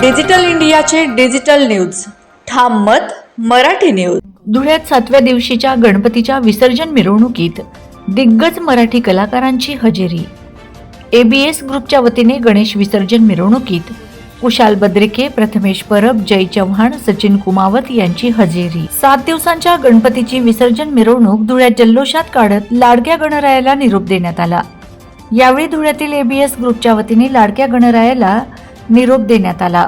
Digital इंडियाचे digital news. ठाम मत मराठी न्यूज. धुळ्यात सातव्या दिवशीच्या गणपतीच्या विसर्जन मिरवणुकीत दिग्गज मराठी कलाकारांची हजेरी. एबीएस ग्रुपच्या वतीने गणेश विसर्जन मिरवणुकीत कुशाल बद्रिके प्रथमेश परब जय चव्हाण सचिन कुमावत यांची हजेरी. सात दिवसांच्या गणपतीची विसर्जन मिरवणूक धुळ्यात जल्लोषात काढत लाडक्या गणरायाला निरोप देण्यात आला. यावेळी धुळ्यातील एबीएस ग्रुपच्या वतीने लाडक्या गणरायाला निरोप देण्यात आला.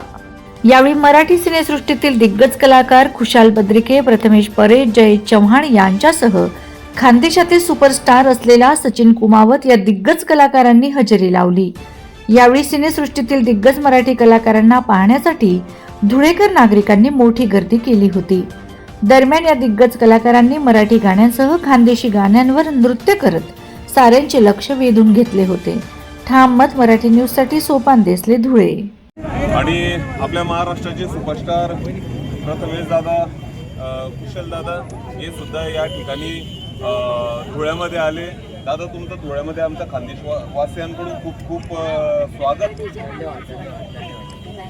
यावेळी मराठी सिनेसृष्टीतील दिग्गज कलाकार खुशाल बद्रिके प्रथमेश परे जय चव्हाण यांच्यासह खानदेशातील सुपरस्टार असलेला सचिन कुमावत या दिग्गज कलाकारांनी हजेरी लावली. यावेळी सिनेसृष्टीतील दिग्गज मराठी कलाकारांना पाहण्यासाठी धुळेकर नागरिकांनी मोठी गर्दी केली होती. दरम्यान या दिग्गज कलाकारांनी मराठी गाण्यांसह खानदेशी गाण्यांवर नृत्य करत साऱ्यांचे लक्ष वेधून घेतले होते. ठाम मत मराठी न्यूजसाठी सोपान देसले धुळे. आणि आपल्या महाराष्ट्राचे सुपरस्टार प्रथमेश दादा कुशल दादा हे सुद्धा या ठिकाणी धुळ्यामध्ये आले. दादा तुमचं धुळ्यामध्ये आमच्या खानदेश वासियांकडून खूप खूप स्वागत.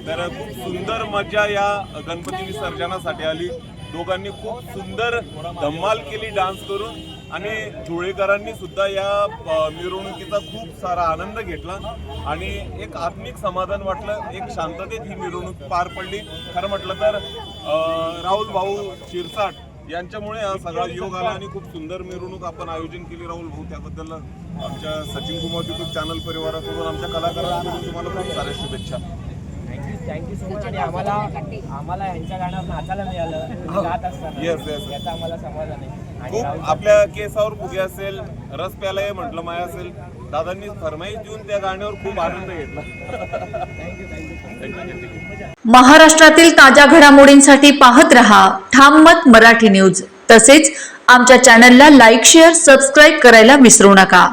तर खूप सुंदर मजा या गणपती विसर्जनासाठी आली. दोघांनी खूप सुंदर धम्माल केली डान्स करून आणि धुळेकरांनी सुद्धा या मिरवणुकीचा खूप सारा आनंद घेतला. आणि एक आत्मिक समाधान वाटलं एक शांततेत ही मिरवणूक पार पडली. खरं म्हटलं तर राहुल भाऊ शिरसाट यांच्यामुळे हा सगळा योग आला आणि खूप सुंदर मिरवणूक आपण आयोजन केली. राहुल भाऊ त्याबद्दल आमच्या सचिन कुमार युट्यूब चॅनल परिवाराकडून आमच्या कलाकारांकडून तुम्हाला खूप साऱ्या शुभेच्छा. थँक्यू सो मच आणि आम्हाला आम्हाला यांच्या गाण्यावर नाचायला मिळालं. तुम्ही गात असताना. Yes, yes. याचा आम्हाला समाधान आहे. आणि खूप राहुल आपल्या केसावर फुगे असेल रस प्याला हे म्हटलं माया असेल. दादांनी फरमाईश देऊन त्या गाण्यावर खूप आनंद घेतला. महाराष्ट्रातील ताज्या घडामोडींसाठी पाहत रहा ठाम मत मराठी न्यूज. तसेच आमच्या चॅनलला लाईक शेअर सबस्क्राईब करायला विसरू नका.